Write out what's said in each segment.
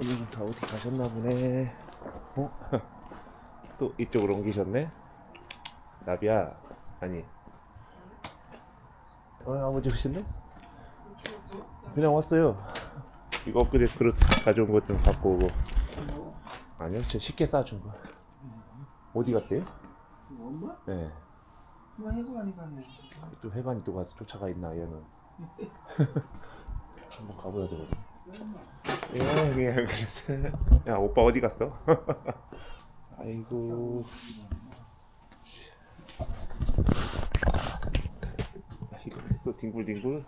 오늘 다 어디 가셨나 보네. 어? 또 이쪽으로 옮기셨네? 나비야, 아니. 어, 아버지 오셨네? 그냥 왔어요. 이거 엊그제 그릇 가져온 것 좀 갖고 오고. 아니요, 저 쉽게 싸준 거. 어디 갔대요? 엄마? 네. 뭐 해고 많이 갔네. 또 해관이 또 가서 쫓아가 있나, 얘는. 한번 가봐야 되거든. 예, 그냥 그랬어. 야, 오빠 어디 갔어? 아이고. 이거 또 뒹굴뒹굴.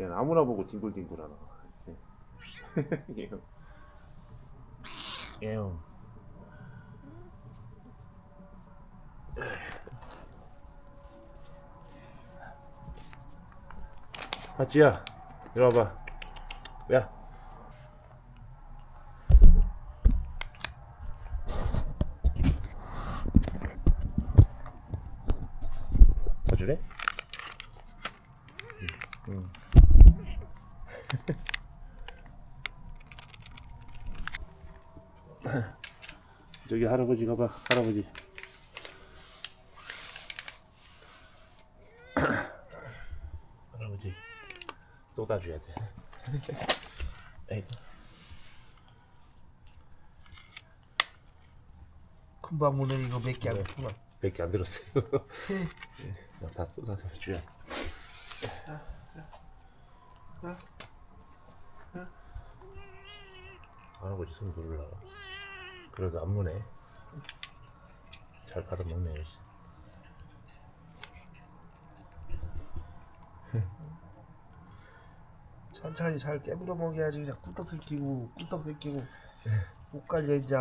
야, 아무나 보고 뒹굴뒹굴 하나. 예. 예. 하지야, 이리 와봐. 야. 사주래? 응. 저기 할아버지 가 봐, 할아버지. 할아버지 쏟아줘야 돼. 에이구. 큰 방문은 이거 몇 개안 네. 구나. 몇 개 안 들었어요. 예, 다 쏟아줘야. 아, 할아버지 손 부르려고. 그래도 안 무네. 잘 받아먹네. 천천히 잘 깨물어 먹여야지 그냥 꿀떡 들키고 꿀떡 들키고 못 갈려 이제.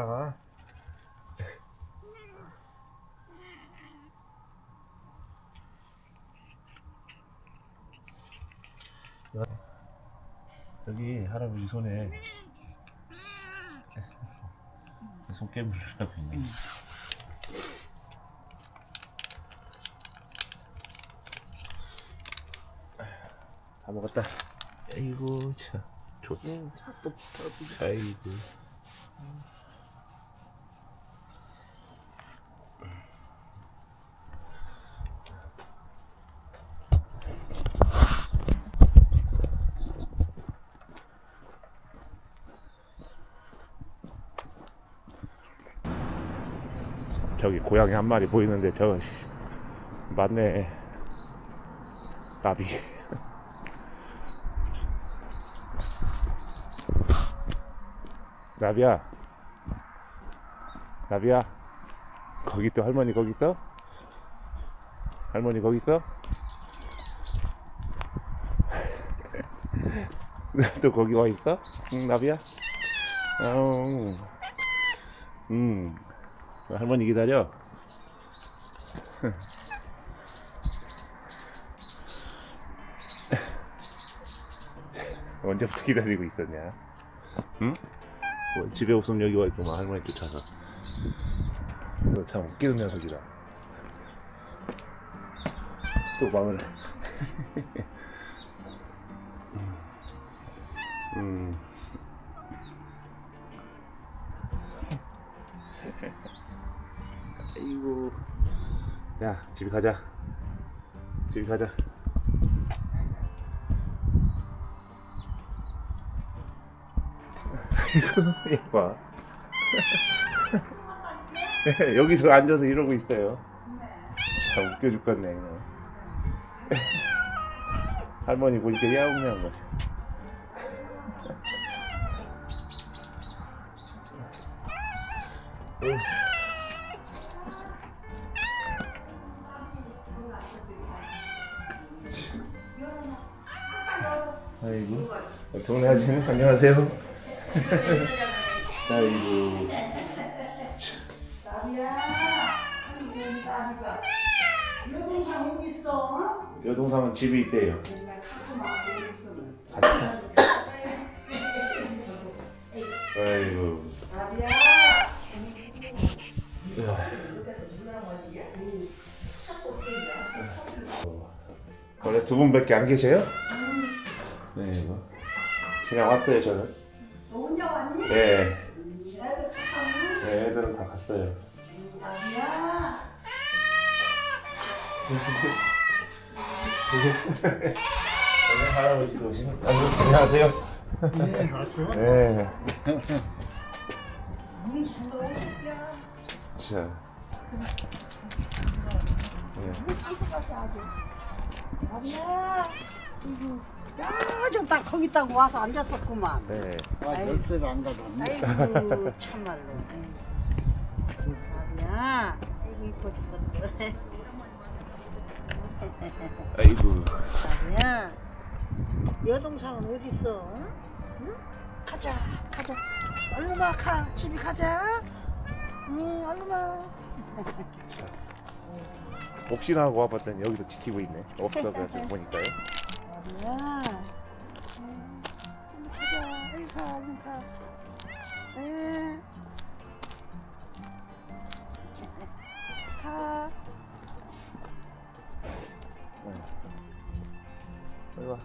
여기 할아버지 손에 손 깨물으라고 있네. 다 먹었다. 아이고 참 좋. 응, 차또 붙어. 아이고. 저기 고양이 한 마리 보이는데 저 씨, 맞네 나비 나비야 나비야 거기 또 할머니 거기 있어? 할머니 거기 있어? 또 거기 와 있어? 응 나비야? 어, 음 할머니 기다려 언제부터 기다리고 있었냐? 응? 뭐 집에 없으면 여기 와 있구만 할머니 쫓아서. 이거 참 웃기는 녀석이다. 또 마음을. 음. 아이고. 야 집에 가자. 집에 가자 아이고 봐 여기서 앉아서 이러고 있어요 참 웃겨 죽겠네 그냥. 할머니 보니까 야옹야옹 거지 응. 아이고 동네 아줌마 안녕하세요 아이고? 여동생은 집에 있대요 같이 아이고. 원래 두 분밖에 안 계세요? 네 이거 그냥 왔어요 저는. 너 혼자 왔니? 예. 음, 애들 갔다니? 네, 애들은 다 갔어요. 아니야. 오늘 할아버지도 오시는. 안녕하세요. 네, 안녕하세요. 네. 우리 친구 오실게요. 자. 예. 한국 가서 아주. 아 야, 좀딱 거기 딱 와서 앉았었구만. 네. 아, 열쇠를 안 가져왔네. 아이고 참말로. 아니야. 아이고 이뻐 죽겠어. 아이고. 아니야. 여동생은 어디 있어? 응? 가자, 가자. 얼른 와, 가. 집에 가자. 응, 얼른 와. 혹시나 하고 와봤더니 여기서 지키고 있네. 없어가지고 보니까요. 아니야. 응. 얼른 가, 얼른 가. 에. 가. 빨리 와.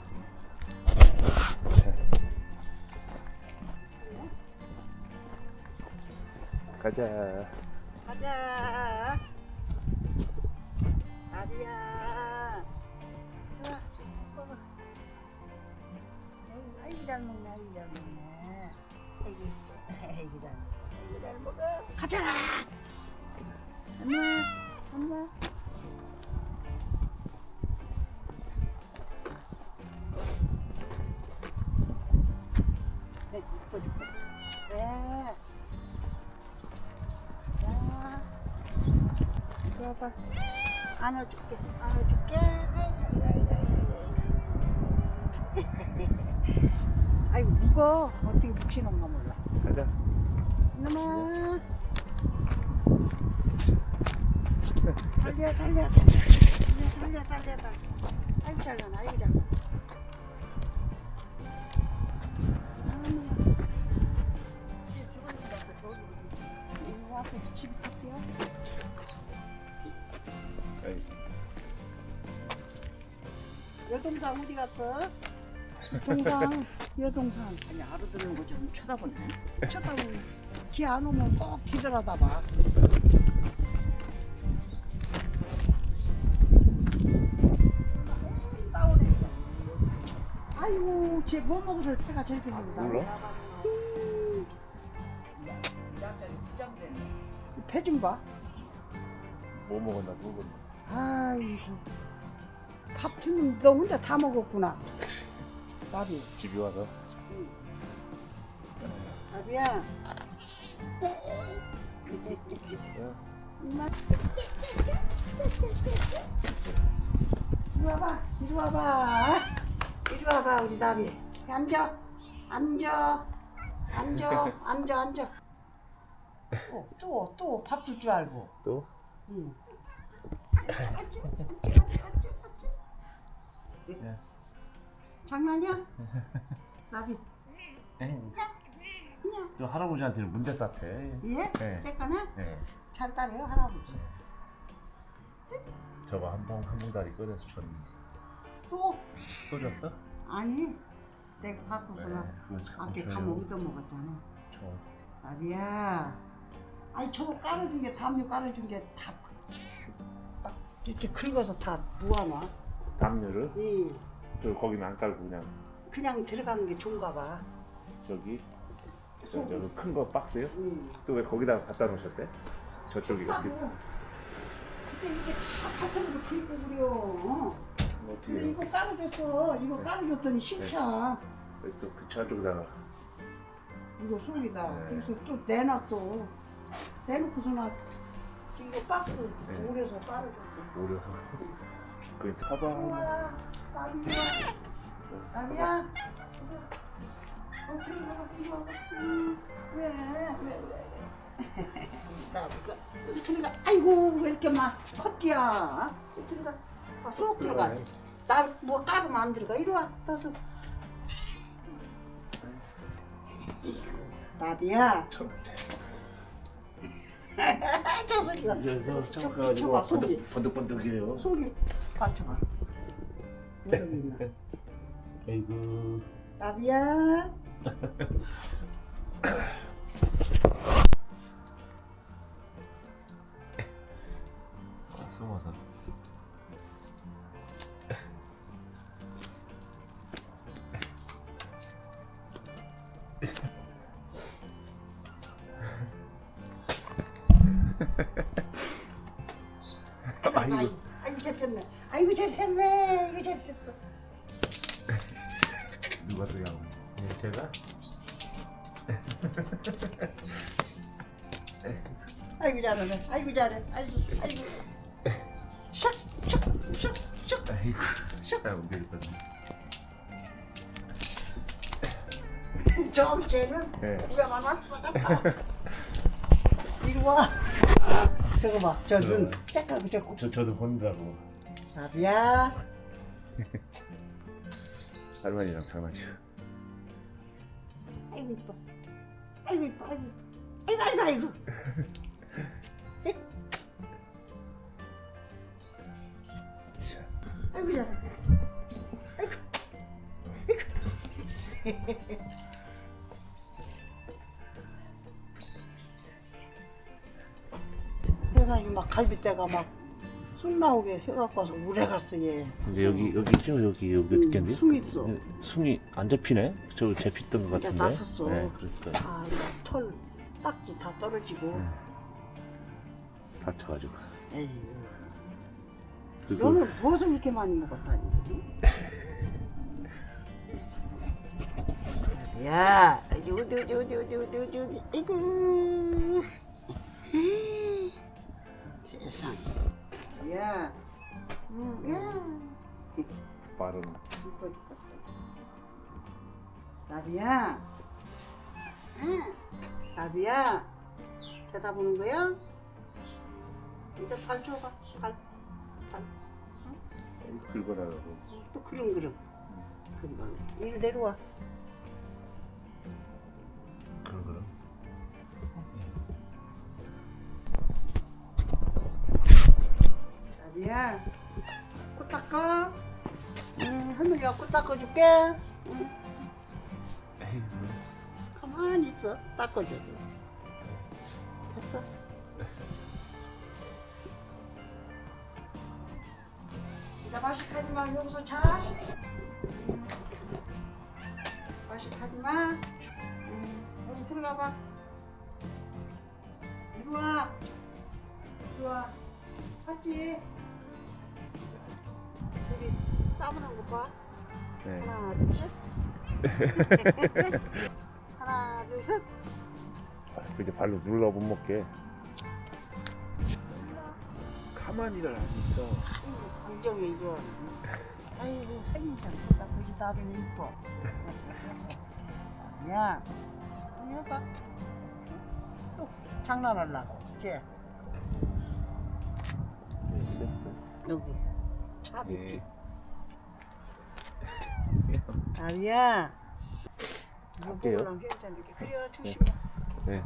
가자. 가자. 아리야. 아이고 잘 먹네. 아이고 잘 먹네. 아이고 아이고 잘 먹어. 아이고 잘 먹어. 가자. 엄마, 엄마. 네. 네. 안아줄게, 안아줄게. 아이고, 무거워. 어떻게 묵히는가 몰라. 가자. 이놈아. 달려, 달려, 달려. 달려, 달려, 달려, 달려. 아이고, 잘 가나, 아이고, 잘 가나. 어머나. 이제 죽었는 것 같아, 저기. 이리 와서 집에 갈게요. 아이, 여동상 어디 갔어? 동상 여동상 아니 알아듣는 거좀 쳐다보네 쳐다보네 기안 오면 꼭 뒤돌아다 봐 아이고 쟤뭐 먹어서 태가 저렇게 생긴다 몰라? 배좀 봐. 뭐 먹었나 모르겠네. 아이고 밥 주는 너 혼자 다 먹었구나. 나비. 집에 와서. 나비야. 야, 이마. 이리 와봐. 이리 와봐. 이리 와봐 우리 나비. 앉아. 앉아. 앉아. 앉아. 앉아. 어, 또, 또 밥 줄 줄 알고. 또? 응. 예. 장난이야? 나비. 저 할아버지한테는 문제 쌌대. 예? 네. 잠깐만. 네. 잘 따래요 할아버지. 저거 한봉 한봉다리 꺼내서 줬는데. 또 또 줬어? 아니 내가 그거 참 아까 줘요. 가면 얻어 먹었잖아. 저 나비야. 아니 저거 깔아준 게 담요 깔아준 게다딱 이렇게 긁어서 다 놓아놔. 담요를 응. 저 거기는 안 깔고 그냥 그냥 들어가는 게 좋은가 봐. 저기 저, 저기 큰 거 박스요? 응. 또왜 거기다가 갖다 놓으셨대? 저쪽이. 어떻게 그때 이게 다거 긁고 그려. 어. 근데 어떻게 이거 깔아줬어. 이거 네. 깔아줬더니 싫다. 또그 저쪽에다가 이거 속이다. 네. 그래서 또 내놨어. 내놓고서 나 이거 박스 네. 오래서 깔아줬어. 오려서 그 가방 우와, 나비야. 나비야. 어떻게 가? 이거 와. 음, 왜? 왜? 왜? 여기 들어가. 아이고 왜 이렇게 막? 여기 들어가. 아, 쏙 들어가지. 나뭐 깔으면 안 들어가. 이리 와. 나도. 나비야. 저저 소리가. 그래서 속이. 번득번득해요. 속이 받쳐봐. 있나? 아이고 나비야. 아, 숨어서. 잡혔어. 누가 또 양? 네, 제가? 아이고 잘하네. 아이고 잘해. 아이고 아이고. 샥샥샥샥. 아이고, 아, 움직였다. 저 쟤는 네. 구경만 왔다 갔다. 이리 와. 저거 봐. 저눈 짝하고 저거. 저, 저도 본다고. 나비야. 할머니랑 장난쳐. 아이고 이뻐. 아이고 이뻐. 아이고. 아이고 아이고 아이고. 아이고 잘해. 아이고. 아이고. 세상에 막 갈비뼈가 막 술 나오게 해갖고 와서 오래 갔어 얘. 근데 여기 여기죠 여기 여기 음, 어떻게 숨 있어. 숨이 안 잡히네. 저 잡혔던 것 같은데. 났었어. 네, 그러니까 아, 이거 털 딱지 다 떨어지고. 음. 다쳐가지고. 에이, 그거 너는 무엇을 이렇게 많이 먹었다니? 야, 어디 어디 어디 어디 어디 어디 어디 어디, 이구. 세상. 야, 음, 야. 빠른. 이뻐 죽겠어. 나비야. 응. 나비야. 대답하는 거야? 이제 발 줘봐. 발. 발. 긁어라고. 또 그름 그름. 금방. 이리 내려와. 야. 코 닦아. 응, 할머니가 코 닦아줄게. 응, 가만히 있어. 닦아줘야 돼. 됐어. 나 마식하지 마. 여기서 자. 응. 마식하지 마. 응, 여기 들어가 봐. 이리 와. 이리 와. 찾지? 싸움하는 거 봐. 네. 하나, 둘, 셋. 하나, 둘, 셋. 아, 이제 발로 눌러 못 먹게. 가만히를 안 있어. 아이고, 감정이 이거. 아이고, 생긴 잘못다 우리 나비는 이뻐. 야, 이리 해봐. 또 장난하려고. 쟤, 네, 셌어. 여기. 차 밑에. 예. 다리야. 이거 갈게요. 먹으려면 괜찮아. 그래, 조심해. 네.